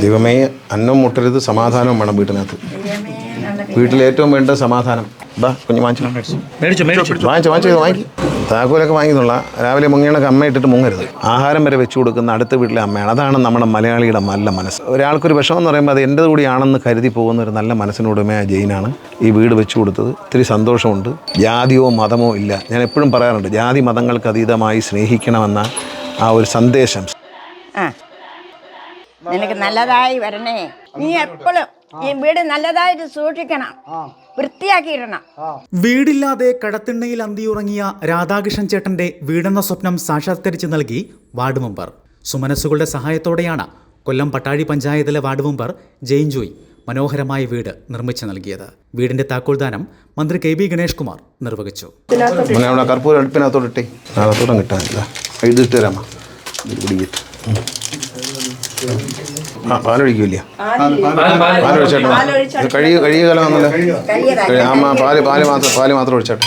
ദൈവമേ അന്നം മുട്ടരുത് സമാധാനവും വേണം വീട്ടിനകത്ത്. വീട്ടിൽ ഏറ്റവും വേണ്ട സമാധാനം. ബാ കുഞ്ഞ് വാങ്ങിച്ചു. മേടിച്ചു മേടിച്ചു വാങ്ങിച്ചു വാങ്ങിച്ചു വാങ്ങി താക്കോലൊക്കെ വാങ്ങിക്കുന്നുള്ള രാവിലെ മുങ്ങിയണക്ക് അമ്മ ഇട്ടിട്ട് മുങ്ങരുത്. ആഹാരം വരെ വെച്ചു കൊടുക്കുന്ന അടുത്ത വീട്ടിലെ അമ്മയാണ്. അതാണ് നമ്മുടെ മലയാളിയുടെ നല്ല മനസ്സ്. ഒരാൾക്കൊരു വിഷമം എന്ന് പറയുമ്പോൾ അത് എന്റെ കൂടിയാണെന്ന് കരുതി പോകുന്ന ഒരു നല്ല മനസ്സിനുടമയായ ജെയിനാണ് ഈ വീട് വെച്ചു കൊടുത്തത്. ഇത്തിരി സന്തോഷമുണ്ട്. ജാതിയോ മതമോ ഇല്ല. ഞാൻ എപ്പോഴും പറയാറുണ്ട് ജാതി മതങ്ങൾക്ക് അതീതമായി സ്നേഹിക്കണമെന്ന ആ ഒരു സന്ദേശം. ആ നിനക്ക് നല്ലതായി വരണേ. നീ എപ്പോഴും ഈ വീട് നല്ലതായിട്ട് സൂക്ഷിക്കണം. വൃത്തിയാക്കിയിടണം. വീടില്ലാതെ കടത്തിണ്ണയിൽ അന്തിയുറങ്ങിയ രാധാകൃഷ്ണൻ ചേട്ടന്റെ വീടെന്ന സ്വപ്നം സാക്ഷാത്കരിച്ച് നൽകി വാർഡ് മെമ്പർ. സുമനസ്സുകളുടെ സഹായത്തോടെയാണ് കൊല്ലം പട്ടാഴി പഞ്ചായത്തിലെ വാർഡ് മെമ്പർ ജെയിൻജോയ് മനോഹരമായ വീട് നിർമ്മിച്ചു നൽകിയത്. വീടിന്റെ താക്കോൽദാനം മന്ത്രി കെ ബി ഗണേഷ് കുമാർ നിർവഹിച്ചു. കർപ്പൂരം അടുപ്പിനകത്തോട്ട് കിട്ടാനില്ല എഴുതിട്ട് തരാമ ആ പാലൊഴിക്കില്ല? പാലൊഴിച്ചേട്ടെ കഴിയ കഴിയ കാലം വന്നല്ലോ ആമാ പാൽ പാൽ മാത്രം പാൽ മാത്രം ഒഴിച്ചോട്ടെ.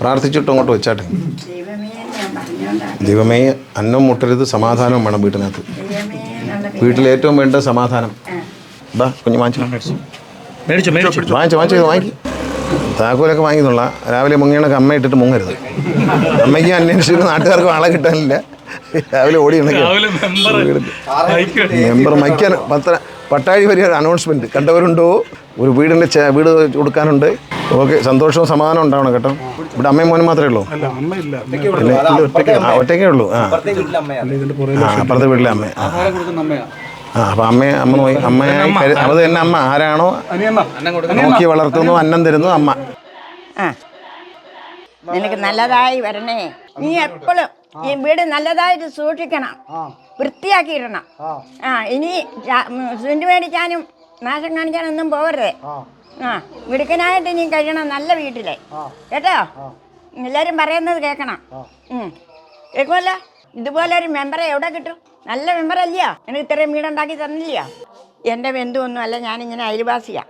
പ്രാർത്ഥിച്ചിട്ട് അങ്ങോട്ട് വെച്ചാട്ടെ. ദൈവമേ ഞാൻ പറഞ്ഞോണ്ടാ ദൈവമേ അന്നം മുട്ടരുത് സമാധാനം വേണം വീട്ടിനകത്ത്. വീട്ടിൽ ഏറ്റവും വേണ്ട സമാധാനം. ബാ കുഞ്ഞു വാങ്ങിച്ചു മേടിച്ചു മേടിച്ചു. വാങ്ങിച്ചു വാങ്ങിച്ചു വാങ്ങി താക്കോലൊക്കെ വാങ്ങിന്നുള്ള രാവിലെ മുങ്ങിയണക്ക് അമ്മ ഇട്ടിട്ട് മുങ്ങരുത്. അമ്മയ്ക്ക് അന്വേഷിച്ചിട്ട് നാട്ടുകാർക്ക് ആളെ കിട്ടാനില്ല. രാവിലെ ഓടി മെമ്പർ മയ്ക്കാൻ പത്ര പട്ടാഴി വരിക ഒരു അനൗൺസ്മെന്റ് കണ്ടവരുണ്ടോ? ഒരു വീടിന്റെ വീട് കൊടുക്കാനുണ്ട്. ഓക്കെ സന്തോഷവും സമാധാനം ഉണ്ടാവണം കേട്ടോ. ഇവിടെ അമ്മയും മോനും മാത്രമേ ഉള്ളൂ? പിന്നെ ഒറ്റയ്ക്കേ ഉള്ളൂ. ആ. അപ്പുറത്തെ വീട്ടിലെ അമ്മ അപ്പം അമ്മയെ അമ്മ നോക്കി അമ്മയായി കരു- അത് തന്നെ അമ്മ. ആരാണോ നോക്കി വളർത്തുന്നു അന്നം തരുന്നു അമ്മ. ആ. നിനക്ക് നല്ലതായി വരണേ. നീ എപ്പോഴും ഈ വീട് നല്ലതായിട്ട് സൂക്ഷിക്കണം. വൃത്തിയാക്കിയിടണം. ആ. ഇനി സിമന്റ് മേടിക്കാനും നാശം കാണിക്കാനൊന്നും പോകരുത്. ആ. മിടുക്കനായിട്ട് നീ കഴിയണം നല്ല വീട്ടിലെ. കേട്ടോ? എല്ലാവരും പറയുന്നത് കേൾക്കണം. ഉം. കേൾക്കുമല്ലോ? ഇതുപോലെ ഒരു മെമ്പറെ എവിടെ കിട്ടും? നല്ല മെമ്പറല്ലയോ? എനിക്ക് ഇത്രയും വീടുണ്ടാക്കി തന്നില്ലയോ? എന്റെ ബന്ധുവൊന്നും അല്ല ഞാനിങ്ങനെ അയൽവാസിയാ.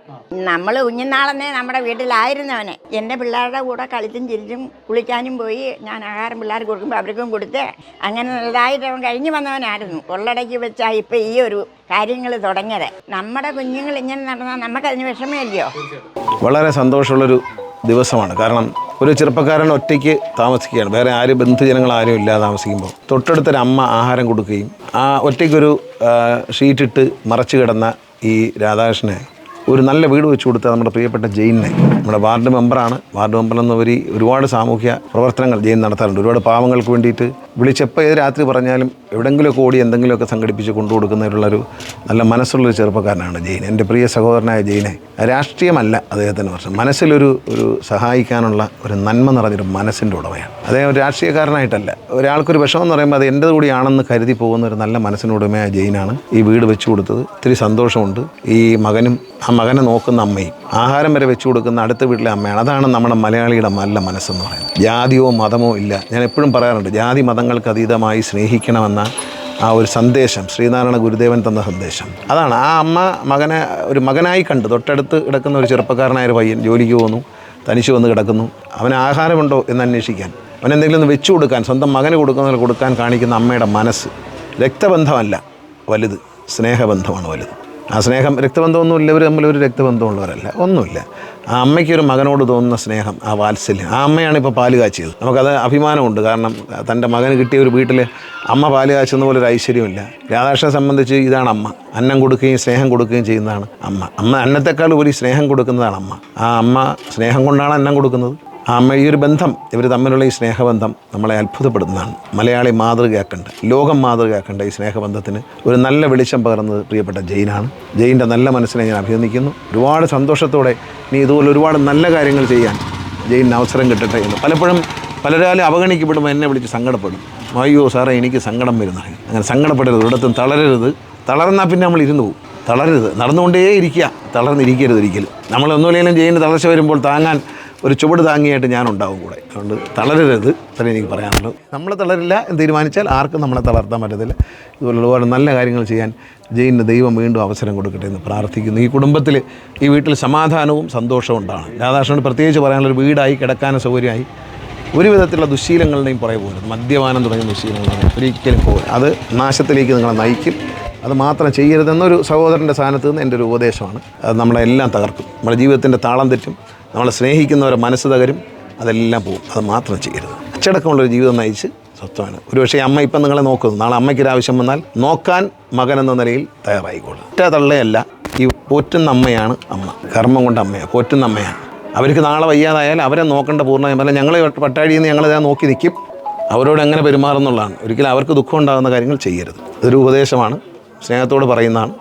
നമ്മൾ കുഞ്ഞുനാളെന്നേ നമ്മുടെ വീട്ടിലായിരുന്നവനെ. എന്റെ പിള്ളേരുടെ കൂടെ കളിച്ചും ചിരിച്ചും കുളിക്കാനും പോയി ഞാൻ ആഹാരം പിള്ളേർക്ക് കൊടുക്കുമ്പോൾ അവർക്കും കൊടുത്ത് അങ്ങനെ നല്ലതായിട്ട് അവൻ കഴിഞ്ഞു വന്നവനായിരുന്നു. ഉള്ളടക്കി വെച്ചാൽ ഇപ്പം ഈ ഒരു കാര്യങ്ങൾ തുടങ്ങിയത് നമ്മുടെ കുഞ്ഞുങ്ങൾ ഇങ്ങനെ നടന്നാൽ നമുക്കതിന് വിഷമമില്ലയോ? വളരെ സന്തോഷമുള്ളൊരു ദിവസമാണ്. കാരണം ഒരു ചെറുപ്പക്കാരൻ ഒറ്റയ്ക്ക് താമസിക്കുകയാണ്. വേറെ ആരും ബന്ധുജനങ്ങൾ ആരും ഇല്ലാതെ താമസിക്കുമ്പോൾ. തൊട്ടടുത്തൊരു അമ്മ ആഹാരം കൊടുക്കുകയും ആ ഒറ്റയ്ക്കൊരു ഷീറ്റിട്ട് മറച്ചു കിടന്ന ഈ രാധാകൃഷ്ണനെ ഒരു നല്ല വീട് വെച്ച് കൊടുത്ത നമ്മുടെ പ്രിയപ്പെട്ട ജെയിനെ നമ്മുടെ വാർഡ് മെമ്പറാണ്. വാർഡ് മെമ്പർ എന്നവരി ഒരുപാട് സാമൂഹ്യ പ്രവർത്തനങ്ങൾ ജെയിൻ നടത്താറുണ്ട്. ഒരുപാട് പാവങ്ങൾക്ക് വേണ്ടിയിട്ട് വിളിച്ചപ്പോൾ ഏത് രാത്രി പറഞ്ഞാലും എവിടെങ്കിലുമൊക്കെ ഓടി എന്തെങ്കിലുമൊക്കെ സംഘടിപ്പിച്ച് കൊണ്ടു കൊടുക്കുന്നതിലുള്ളൊരു നല്ല മനസ്സുള്ളൊരു ചെറുപ്പക്കാരനാണ് ജെയിൻ. എന്റെ പ്രിയ സഹോദരനായ ജെയിനെ. രാഷ്ട്രീയമല്ല അദ്ദേഹത്തിന്റെ പ്രശ്നം. മനസ്സിലൊരു ഒരു സഹായിക്കാനുള്ള ഒരു നന്മ നിറഞ്ഞൊരു മനസ്സിന്റെ ഉടമയാണ്. അദ്ദേഹം ഒരു രാഷ്ട്രീയക്കാരനായിട്ടല്ല. ഒരാൾക്കൊരു വിഷമം എന്ന് പറയുമ്പോൾ അത് എന്റെ കൂടിയാണെന്ന് കരുതി പോകുന്ന ഒരു നല്ല മനസ്സിന്റെ ജെയിനാണ് ഈ വീട് വെച്ചു കൊടുത്തത്. ഒത്തിരി സന്തോഷമുണ്ട്. ഈ മകനും ആ മകനെ നോക്കുന്ന അമ്മയും ആഹാരം വരെ വെച്ചു കൊടുക്കുന്ന അടുത്ത വീട്ടിലെ അമ്മയാണ്. അതാണ് നമ്മുടെ മലയാളിയുടെ നല്ല മനസ്സെന്ന് പറയുന്നത്. ജാതിയോ മതമോ ഇല്ല. ഞാൻ എപ്പോഴും പറയാറുണ്ട് ജാതി മതങ്ങൾക്ക് അതീതമായി സ്നേഹിക്കണമെന്ന ആ ഒരു സന്ദേശം ശ്രീനാരായണ ഗുരുദേവൻ തന്ന സന്ദേശം. അതാണ്. ആ അമ്മ മകനെ ഒരു മകനായി കണ്ട് തൊട്ടടുത്ത് കിടക്കുന്ന ഒരു ചെറുപ്പക്കാരനായ ഒരു പയ്യൻ ജോലിക്ക് പോകുന്നു തനിച്ച് വന്ന് കിടക്കുന്നു. അവന് ആഹാരമുണ്ടോ എന്ന് അന്വേഷിക്കാൻ അവൻ എന്തെങ്കിലും ഒന്ന് വെച്ചു കൊടുക്കാൻ സ്വന്തം മകന് കൊടുക്കുന്ന കൊടുക്കാൻ കാണിക്കുന്ന അമ്മയുടെ മനസ്സ് രക്തബന്ധമല്ല വലുത്. സ്നേഹബന്ധമാണ് വലുത്. ആ സ്നേഹം രക്തബന്ധമൊന്നുമില്ല ഇവർ തമ്മിൽ ഒരു രക്തബന്ധമുള്ളവരല്ല. ഒന്നുമില്ല. ആ അമ്മയ്ക്ക് ഒരു മകനോട് തോന്നുന്ന സ്നേഹം ആ വാത്സല്യം. ആ അമ്മയാണ് ഇപ്പോൾ പാൽ കാച്ചിയത്. നമുക്കത് അഭിമാനമുണ്ട്. കാരണം തന്റെ മകന് കിട്ടിയ ഒരു വീട്ടിൽ അമ്മ പാൽ കാച്ചുന്ന പോലെ ഒരു ഐശ്വര്യമില്ല. രാധാകൃഷ്ണനെ സംബന്ധിച്ച് ഇതാണ് അമ്മ. അന്നം കൊടുക്കുകയും സ്നേഹം കൊടുക്കുകയും ചെയ്യുന്നതാണ് അമ്മ. അമ്മ അന്നത്തെക്കാൾ ഒരു സ്നേഹം കൊടുക്കുന്നതാണ് അമ്മ. ആ അമ്മ സ്നേഹം കൊണ്ടാണ് അന്നം കൊടുക്കുന്നത്. ആ ഈ ഒരു ബന്ധം ഇവർ തമ്മിലുള്ള ഈ സ്നേഹബന്ധം നമ്മളെ അത്ഭുതപ്പെടുന്നതാണ് മലയാളി മാതൃകയാക്കേണ്ട ലോകം മാതൃകയാക്കേണ്ട ഈ സ്നേഹബന്ധത്തിന് ഒരു നല്ല വെളിച്ചം പകർന്നത് പ്രിയപ്പെട്ട ജെയിനാണ്. ജെയിന്റെ നല്ല മനസ്സിനെ ഞാൻ അഭിനന്ദിക്കുന്നു. ഒരുപാട് സന്തോഷത്തോടെ നീ ഇതുപോലെ ഒരുപാട് നല്ല കാര്യങ്ങൾ ചെയ്യാൻ ജെയിന് അവസരം കിട്ടട്ടെ എന്ന്. പലപ്പോഴും പലരാലും അവഗണിക്കപ്പെടുമ്പോൾ എന്നെ വിളിച്ച് സങ്കടപ്പെടും. അയ്യോ സാറേ എനിക്ക് സങ്കടം വരുന്ന. അങ്ങനെ സങ്കടപ്പെടരുത് ഒരിടത്തും തളരരുത്. തളർന്നാൽ പിന്നെ നമ്മൾ ഇരുന്നു പോകും തളരരുത്. നടന്നുകൊണ്ടേ ഇരിക്കുക തളർന്നിരിക്കരുത് ഒരിക്കലും. നമ്മളൊന്നുമില്ലെങ്കിലും ജയിന്റെ തളർച്ച വരുമ്പോൾ താങ്ങാൻ ഒരു ചുവട് താങ്ങിയായിട്ട് ഞാൻ ഉണ്ടാവും കൂടെ. അതുകൊണ്ട് തളരരുത്. അത്രയും എനിക്ക് പറയാനുള്ളത് നമ്മൾ തളരില്ല എന്ന് തീരുമാനിച്ചാൽ ആർക്കും നമ്മളെ തളർത്താൻ പറ്റത്തില്ല. ഇതുപോലെ ഒരുപാട് നല്ല കാര്യങ്ങൾ ചെയ്യാൻ ജയിലിന് ദൈവം വീണ്ടും അവസരം കൊടുക്കട്ടെ എന്ന് പ്രാർത്ഥിക്കുന്നു. ഈ കുടുംബത്തിൽ ഈ വീട്ടിൽ സമാധാനവും സന്തോഷവും ഉണ്ടാണ് രാധാകൃഷ്ണനോട് പ്രത്യേകിച്ച് പറയാനുള്ളൊരു വീടായി കിടക്കാനും സൗകര്യമായി. ഒരു വിധത്തിലുള്ള ദുശീലങ്ങളുടെയും പുറകെ പോകരുത്. മദ്യപാനം തുടങ്ങിയ ദുശീലങ്ങൾ ഒരിക്കലും പോകരുത്. അത് നാശത്തിലേക്ക് നിങ്ങളെ നയിക്കും. അത് മാത്രം ചെയ്യരുതെന്നൊരു സഹോദരന്റെ സ്ഥാനത്ത് നിന്ന് എന്റെ ഒരു ഉപദേശമാണ്. അത് നമ്മളെല്ലാം തകർക്കും. നമ്മുടെ ജീവിതത്തിന്റെ താളം തെറ്റും. നമ്മളെ സ്നേഹിക്കുന്നവരെ മനസ്സ് തകരും. അതെല്ലാം പോകും അത് മാത്രം ചെയ്യരുത്. അച്ചടക്കമുള്ളൊരു ജീവിതം നയിച്ച് സ്വത്വമാണ് ഒരുപക്ഷെ അമ്മ ഇപ്പം നിങ്ങളെ നോക്കുന്നു. നാളെ അമ്മയ്ക്കൊരാവശ്യം വന്നാൽ നോക്കാൻ മകൻ എന്ന നിലയിൽ തയ്യാറായിക്കോളും. ഒറ്റ തള്ളയല്ല. ഈ പോറ്റുന്ന അമ്മയാണ് അമ്മ. കർമ്മം കൊണ്ട് അമ്മയാണ്. പോറ്റുന്ന അമ്മയാണ്. അവർക്ക് നാളെ വയ്യാതായാൽ അവരെ നോക്കേണ്ട പൂർണമായും. അല്ല ഞങ്ങൾ പട്ടാഴിയിൽ നിന്ന് ഞങ്ങളിതാ നോക്കി നിൽക്കും. അവരോട് എങ്ങനെ പെരുമാറുന്നുള്ളതാണ് ഒരിക്കലും അവർക്ക് ദുഃഖം ഉണ്ടാകുന്ന കാര്യങ്ങൾ ചെയ്യരുത്. ഇതൊരു ഉപദേശമാണ്. സ്നേഹത്തോട് പറയുന്നതാണ്.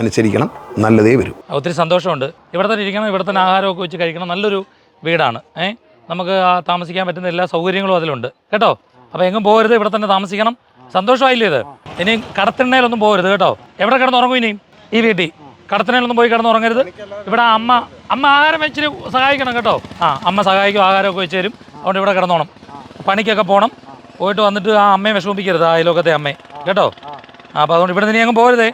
അനുസരിക്കണം നല്ലതേ വരും. ഒത്തിരി സന്തോഷമുണ്ട്. ഇവിടെ തന്നെ ഇരിക്കണം ഇവിടെ തന്നെ ആഹാരമൊക്കെ വെച്ച് കഴിക്കണം. നല്ലൊരു വീടാണ്. ഏ? നമുക്ക് താമസിക്കാൻ പറ്റുന്ന എല്ലാ സൗകര്യങ്ങളും അതിലുണ്ട്. കേട്ടോ? അപ്പോൾ എങ്ങും പോകരുത് ഇവിടെ തന്നെ താമസിക്കണം. സന്തോഷമായില്ലേ ഇത്? ഇനി കടത്തിണ്ണയിലൊന്നും പോകരുത് കേട്ടോ. എവിടെ കിടന്നുറങ്ങും ഇനിയും? ഈ വീട്ടിൽ. കടത്തിണ്ണയിലൊന്നും പോയി കിടന്ന് ഉറങ്ങരുത് ഇവിടെ അമ്മ അമ്മ ആഹാരം വെച്ചിട്ട് സഹായിക്കണം കേട്ടോ. ആ അമ്മ സഹായിക്കും ആഹാരമൊക്കെ വെച്ച് തരും. അതുകൊണ്ട് ഇവിടെ കിടന്നോണം. പണിക്കൊക്കെ പോകണം പോയിട്ട് വന്നിട്ട് ആ അമ്മയെ വിഷമിപ്പിക്കരുത് ആ ലോകത്തെ അമ്മയെ. കേട്ടോ? അപ്പോൾ അതുകൊണ്ട് ഇവിടെ നിന്ന് ഇനി അങ്ങ് പോകരുതേ